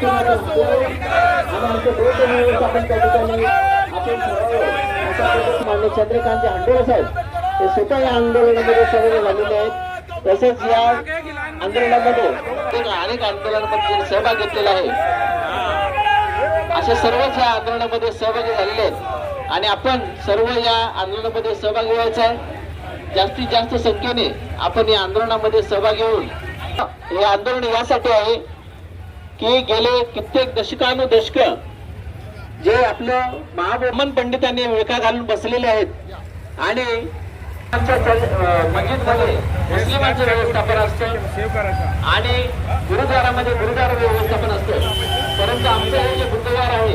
शिक्षण असतो आणि आमचे दोष मिळून मान्य चंद्रकांतचे आंदोलन साहेब ते स्वतः या आंदोलनामध्ये सहभागी झालेले आहेत. तसेच या आंदोलनामध्ये अनेक आंदोलनामध्ये सहभाग घेतलेला आहे. असे सर्वच या आंदोलनामध्ये सहभागी झालेले आहेत. आणि आपण सर्व या आंदोलनामध्ये सहभागी व्हायचा आहे. जास्तीत जास्त संख्येने आपण या आंदोलनामध्ये सहभागी होऊन हे आंदोलन यासाठी आहे की गेले कित्येक दशकानुदशक जे आपलं महाब्रह्मन पंडितांनी विळखा घालून बसलेले आहेत. आणि मस्जिदमध्ये मुस्लिमांचं व्यवस्थापन असतं आणि गुरुद्वारामध्ये गुरुद्वारा व्यवस्थापन असतं. परंतु आमचं हे जे गुरुद्वार आहे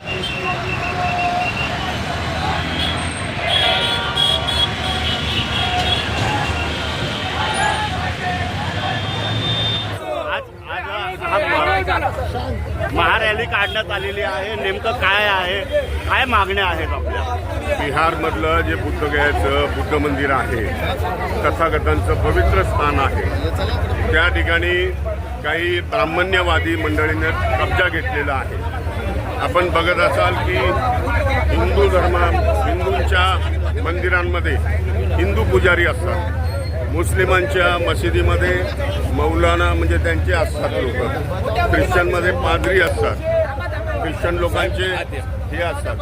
आज आज हा महा- महारॅली काढण्यात आलेली आहे. नेमकं काय आहे? काय मागण्या आहेत आपल्या? बिहारमधलं जे बुद्धगयाचं बुद्ध मंदिर आहे तथागतांचं पवित्र स्थान आहे. त्या ठिकाणी काही ब्राह्मण्यवादी मंडळीने कब्जा घेतलेला आहे. आपण बघत असाल की हिंदू धर्म हिंदूंच्या मंदिरांमध्ये हिंदू पुजारी असतात. मुस्लिमांच्या मशिदीमध्ये मौलाना म्हणजे त्यांचे असतात लोक. ख्रिश्चनमध्ये पादरी असतात. ख्रिश्चन लोकांचे हे असतात.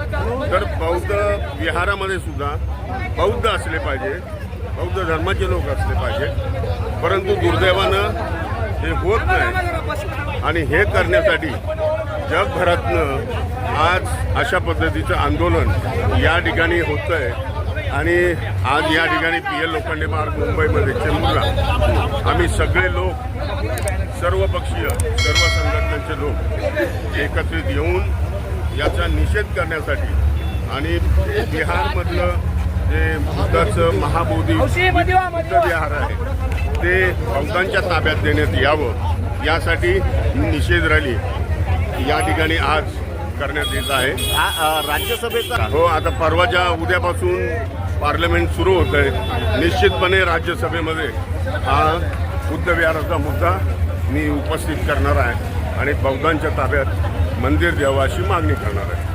तर बौद्ध विहारामध्ये सुद्धा बौद्ध असले पाहिजे. बौद्ध धर्माचे लोक असले पाहिजे. परंतु दुर्दैवानं हे होत नाही. आणि हे करण्यासाठी जगभरातनं आज अशा पद्धतीचं आंदोलन या ठिकाणी होतं आहे आणि आज या ठिकाणी पी एल लोखंडे मार्ग मुंबईमध्ये चेंबूरला. आम्ही सगळे लोक सर्व पक्षीय सर्व संघटनांचे लोक एकत्रित येऊन याचा निषेध करण्यासाठी आणि बिहारमधलं जे बुद्धाचं महाबोधी बुद्ध विहार आहे ते बौद्धांच्या ताब्यात देण्यात यावं यासाठी निषेध रॅली या ठिकाणी आज करण्यात येत आहे. राज्यसभेचा हो आता परवाच्या उद्यापासून पार्लमेंट सुरू होत आहे निश्चितपणे राज्यसभेमध्ये हा बुद्ध विहाराचा मुद्दा मी उपस्थित करणार आहे आणि बौद्धांच्या ताब्यात मंदिर द्यावं अशी मागणी करणार आहे.